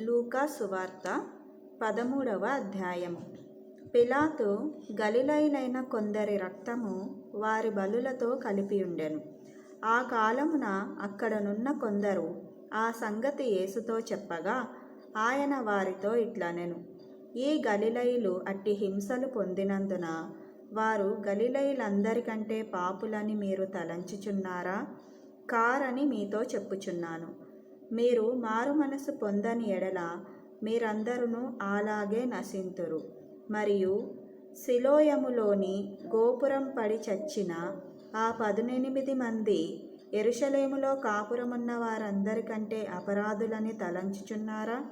లూకా సువార్త పదమూడవ అధ్యాయము పిలాతు గలిలైలైన కొందరి రక్తము వారి బలులతో కలిపి ఉండెను. ఆ కాలమున అక్కడనున్న కొందరు ఆ సంగతి యేసుతో చెప్పగా ఆయన వారితో ఇట్లనెను. ఈ గలిలయులు అట్టి హింసలు పొందినందున వారు గలిలయులందరికంటే పాపులని మీరు తలంచుచున్నారా? కారని మీతో చెప్పుచున్నాను. మీరు మారు మనసు పొందని ఎడల మీరందరూ అలాగే నశింతురు. మరియు శిలోయములోని గోపురం పడి చచ్చిన ఆ పదునెనిమిది మంది ఎరుషలేములో కాపురమున్న వారందరికంటే అపరాధులని తలంచుచున్నారా?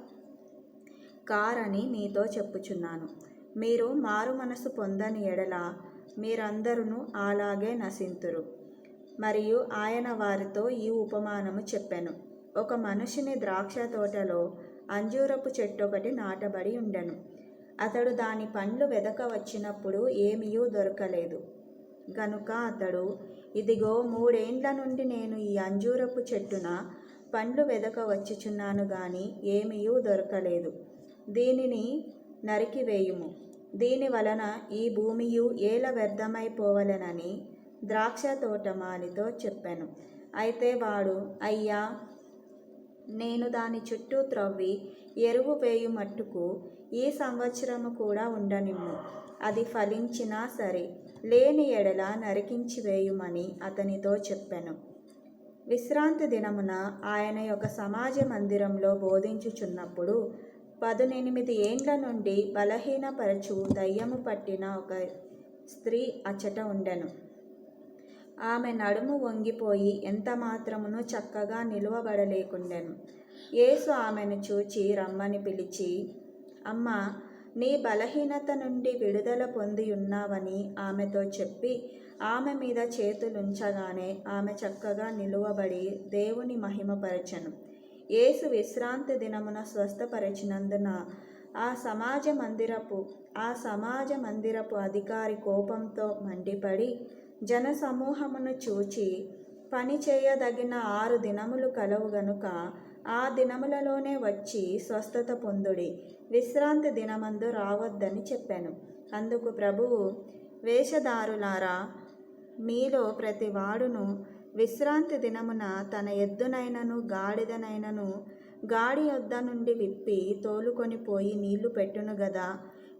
కారని మీతో చెప్పుచున్నాను. మీరు మారు మనసు పొందని ఎడల మీరందరూ అలాగే నశింతురు. మరియు ఆయన వారితో ఈ ఉపమానము చెప్పాను. ఒక మనుషుని ద్రాక్ష తోటలో అంజూరపు చెట్టు ఒకటి నాటబడి ఉండెను. అతడు దాని పండ్లు వెదక వచ్చినప్పుడు ఏమీయూ దొరకలేదు. గనుక అతడు ఇదిగో మూడేండ్ల నుండి నేను ఈ అంజూరపు చెట్టున పండ్లు వెదక వచ్చుచున్నాను గాని ఏమీయూ దొరకలేదు. దీనిని నరికివేయుము దీని వలన ఈ భూమియు ఏల వ్యర్థమైపోవలెనని ద్రాక్ష తోటమాలితో చెప్పాను. అయితే వాడు అయ్యా నేను దాని చుట్టూ త్రవ్వి ఎరువు వేయు మట్టుకు ఈ సంవత్సరము కూడా ఉండనిమ్ము. అది ఫలించినా సరే లేని ఎడల నరికించి వేయుమని అతనితో చెప్పాను. విశ్రాంతి దినమున ఆయన యొక్క సమాజ మందిరంలో బోధించుచున్నప్పుడు పదునెనిమిది ఏండ్ల నుండి బలహీనపరచు దయ్యము పట్టిన ఒక స్త్రీ అచ్చట ఉండెను. ఆమె నడుము వంగిపోయి ఎంత మాత్రమును చక్కగా నిలువబడలేకుండెను. యేసు ఆమెను చూచి రమ్మని పిలిచి అమ్మ నీ బలహీనత నుండి విడుదల పొంది ఉన్నావని ఆమెతో చెప్పి ఆమె మీద చేతులుంచగానే ఆమె చక్కగా నిలువబడి దేవుని మహిమపరచను. యేసు విశ్రాంతి దినమున స్వస్థపరిచినందున ఆ సమాజ మందిరపు ఆ సమాజ మందిరపు అధికారి కోపంతో మండిపడి జన సమూహమును చూచి పని చేయదగిన ఆరు దినములు కలవు గనుక ఆ దినములలోనే వచ్చి స్వస్థత పొందుడి. విశ్రాంతి దినమందు రావద్దని చెప్పాను. అందుకు ప్రభువు వేషధారులారా మీలో ప్రతి వాడును విశ్రాంతి దినమున తన ఎద్దునైనను గాడిదనైనను గాడి వద్ద నుండి విప్పి తోలుకొని పోయి నీళ్ళు పెట్టును గదా.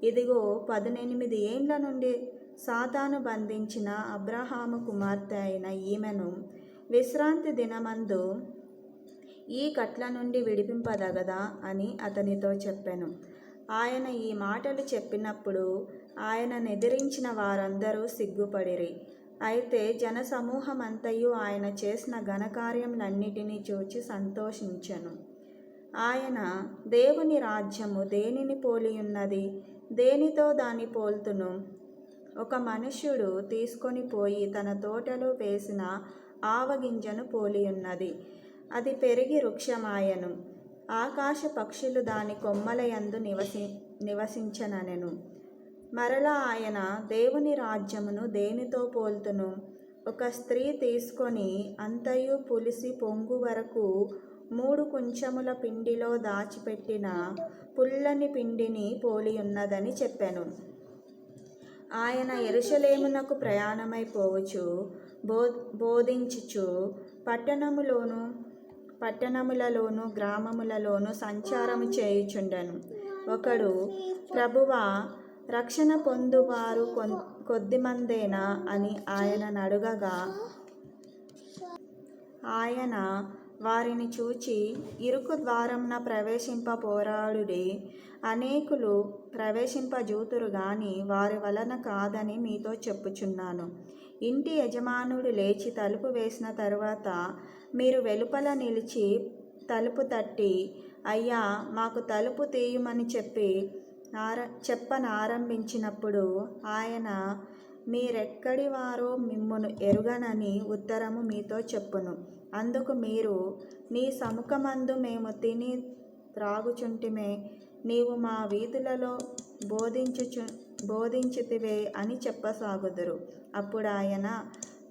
ఇదిగో పదునెనిమిది ఏండ్ల నుండి సాతాను బంధించిన అబ్రహాము కుమార్తె అయిన ఈమెను విశ్రాంతి దినమందు ఈ కట్ల నుండి విడిపింపదగదా అని అతనితో చెప్పాను. ఆయన ఈ మాటలు చెప్పినప్పుడు ఆయన నిద్రించిన వారందరూ సిగ్గుపడిరి. అయితే జనసమూహమంతయు ఆయన చేసిన ఘనకార్యములన్నిటినీ చూచి సంతోషించెను. ఆయన దేవుని రాజ్యము దేనిని పోలియున్నది? దేనితో దాని పోల్తును? ఒక మనుష్యుడు తీసుకొని పోయి తన తోటలో వేసిన ఆవగింజను పోలియున్నది. అది పెరిగి వృక్షమాయను. ఆకాశ పక్షులు దాని కొమ్మలయందు నివసి నివసించననెను మరలా ఆయన దేవుని రాజ్యమును దేనితో పోల్తును? ఒక స్త్రీ తీసుకొని అంతయు పులిసి పొంగు వరకు మూడు కుంచముల పిండిలో దాచిపెట్టిన పుల్లని పిండిని పోలి ఉన్నదని చెప్పాను. ఆయన ఎరుషలేమునకు ప్రయాణమైపోవచ్చు బో బోధించుచు పట్టణములోను పట్టణములలోను గ్రామములలోను సంచారము చేయుచుండెను. ఒకడు ప్రభువ రక్షణ పొందువారు కొన్ కొద్దిమందేనా అని ఆయన నడుగగా ఆయన వారిని చూచి ఇరుకు ద్వారంన ప్రవేశింప పోరాడుడి అనేకులు ప్రవేశింపజూతురు గాని వారి వలన కాదని మీతో చెప్పుచున్నాను. ఇంటి యజమానుడు లేచి తలుపు వేసిన తరువాత మీరు వెలుపల నిలిచి తలుపు తట్టి అయ్యా మాకు తలుపు తీయమని చెప్పి ఆర చెప్పనారంభించినప్పుడు ఆయన మీరెక్కడి వారో మిమ్మును ఎరుగనని ఉత్తరము మీతో చెప్పును. అందుకు మీరు నీ సముఖమందు మేము తిని త్రాగుచుంటిమే నీవు మా వీధులలో బోధించుచు బోధించితివే అని చెప్పసాగుదురు. అప్పుడు ఆయన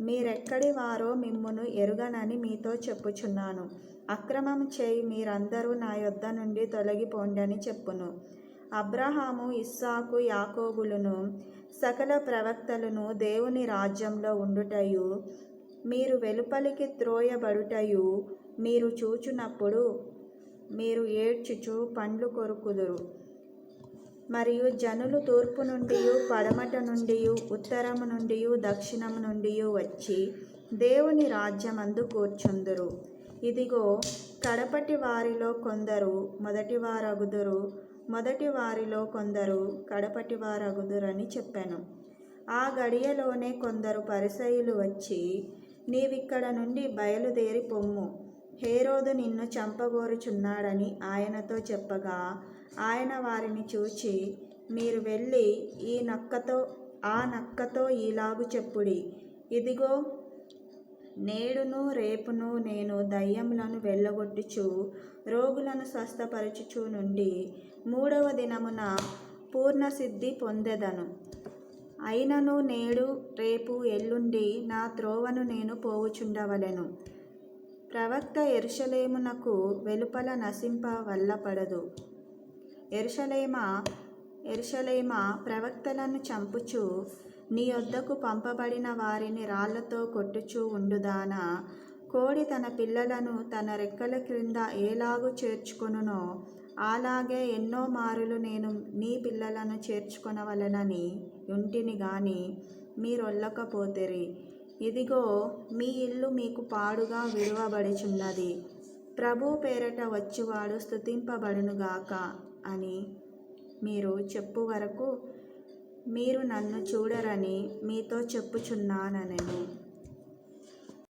మీరెక్కడి వారో మిమ్మును ఎరుగనని మీతో చెప్పుచున్నాను. అక్రమం చేయి మీరందరూ నా యొద్ద నుండి తొలగిపోండని చెప్పును. అబ్రహాము ఇస్సాకు యాకోబులను సకల ప్రవక్తలను దేవుని రాజ్యంలో ఉండుటయు మీరు వెలుపలికి త్రోయబడుటయు మీరు చూచునప్పుడు మీరు ఏడ్చుచు పండ్లు కొరుకుదురు. మరియు జనులు తూర్పు నుండి పడమట నుండి ఉత్తరము నుండి దక్షిణము నుండి వచ్చి దేవుని రాజ్యమందు కూర్చుందురు. ఇదిగో కడపటి వారిలో కొందరు మొదటి వారగుదురు మొదటి వారిలో కొందరు కడపటి వారగుదురని చెప్పాను. ఆ గడియలోనే కొందరు పరిసయులు వచ్చి నీవిక్కడ నుండి బయలుదేరి పొమ్ము. హేరోదు నిన్ను చంపగోరుచున్నాడని ఆయనతో చెప్పగా ఆయన వారిని చూచి మీరు వెళ్ళి ఈ నక్కతో ఆ నక్కతో ఈలాగు చెప్పుడి. ఇదిగో నేడును రేపును నేను దయ్యములను వెళ్ళగొట్టుచు రోగులను స్వస్థపరచుచు నుండి మూడవ దినమున పూర్ణసిద్ధి పొందెదను. అయినను నేడు రేపు ఎల్లుండి నా త్రోవను నేను పోవుచుండవలెను. ప్రవక్త ఎరుషలేమునకు వెలుపల నశింప వల్లపడదు ఎరుషలేమ ఎరుషలేమ ప్రవక్తలను చంపుచు నీ వద్దకు పంపబడిన వారిని రాళ్ళతో కొట్టుచూ ఉండుదానా? కోడి తన పిల్లలను తన రెక్కల క్రింద ఏలాగు చేర్చుకొనునో అలాగే ఎన్నో మారులు నేను నీ పిల్లలను చేర్చుకొనవలెనని. ఇంటిని గాని మీరొల్లకపోతిరి. ఇదిగో మీ ఇల్లు మీకు పాడుగా విలువబడిచున్నది ప్రభు పేరట వచ్చువాడు స్థుతింపబడునుగాక అని మీరు చెప్పు వరకు మీరు నన్ను చూడరని మీతో చెప్పుచున్నానెను